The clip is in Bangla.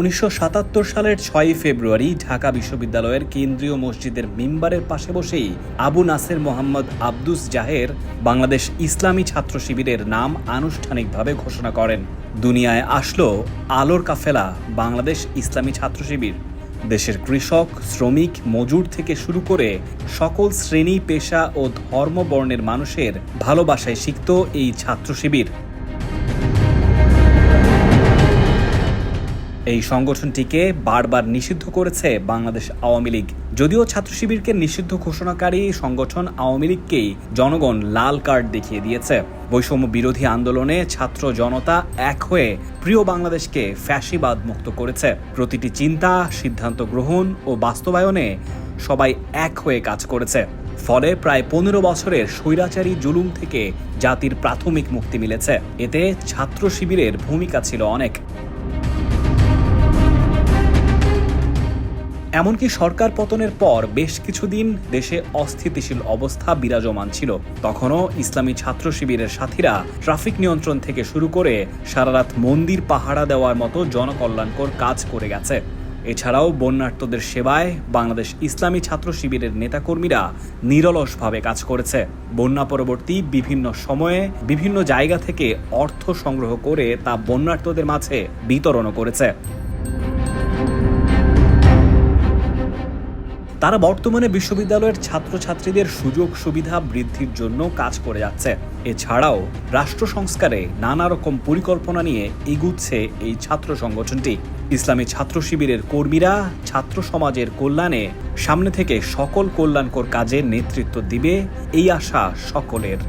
উনিশশো সাতাত্তর সালের ছয়ই ফেব্রুয়ারি ঢাকা বিশ্ববিদ্যালয়ের কেন্দ্রীয় মসজিদের মিম্বারের পাশে বসেই আবু নাসের মোহাম্মদ আব্দুস জাহের বাংলাদেশ ইসলামী ছাত্র শিবিরের নাম আনুষ্ঠানিকভাবে ঘোষণা করেন। দুনিয়ায় আসলো আলোর কাফেলা, বাংলাদেশ ইসলামী ছাত্র শিবির। দেশের কৃষক, শ্রমিক, মজুর থেকে শুরু করে সকল শ্রেণি, পেশা ও ধর্ম বর্ণের মানুষের ভালোবাসায় সিক্ত এই ছাত্র শিবির। এই সংগঠনটিকে বারবার নিষিদ্ধ করেছে বাংলাদেশ আওয়ামী লীগ। যদিও ছাত্র শিবিরকে নিষিদ্ধ ঘোষণাকারী সংগঠন আওয়ামী লীগকেই জনগণ লাল কার্ড দেখিয়ে দিয়েছে। বৈষম্য বিরোধী আন্দোলনে ছাত্র জনতা এক হয়ে প্রিয় বাংলাদেশকে ফ্যাসিবাদ মুক্ত করেছে। প্রতিটি চিন্তা, সিদ্ধান্ত গ্রহণ ও বাস্তবায়নে সবাই এক হয়ে কাজ করেছে। ফলে প্রায় পনেরো বছরের স্বৈরাচারী জুলুম থেকে জাতির প্রাথমিক মুক্তি মিলেছে। এতে ছাত্র শিবিরের ভূমিকা ছিল অনেক। এমনকি সরকার পতনের পর বেশ কিছুদিন দেশে অস্থিতিশীল অবস্থা বিরাজমান ছিল। তখনও ইসলামী ছাত্র শিবিরের সাথীরা ট্রাফিক নিয়ন্ত্রণ থেকে শুরু করে সারারাত মন্দির পাহারা দেওয়ার মতো জনকল্যাণকর কাজ করে গেছে। এছাড়াও বন্যার্তদের সেবায় বাংলাদেশ ইসলামী ছাত্র শিবিরের নেতাকর্মীরা নিরলসভাবে কাজ করেছে। বন্যা পরবর্তী বিভিন্ন সময়ে বিভিন্ন জায়গা থেকে অর্থ সংগ্রহ করে তা বন্যার্তদের মাঝে বিতরণও করেছে। তারা বর্তমানে বিশ্ববিদ্যালয়ের ছাত্রছাত্রীদের সুযোগ সুবিধা বৃদ্ধির জন্য কাজ করে যাচ্ছে। এছাড়াও রাষ্ট্র সংস্কারে নানা রকম পরিকল্পনা নিয়ে এগুচ্ছে এই ছাত্র সংগঠনটি। ইসলামী ছাত্র শিবিরের কর্মীরা ছাত্র সমাজের কল্যাণে সামনে থেকে সকল কল্যাণকর কাজে নেতৃত্ব দিবে, এই আশা সকলের।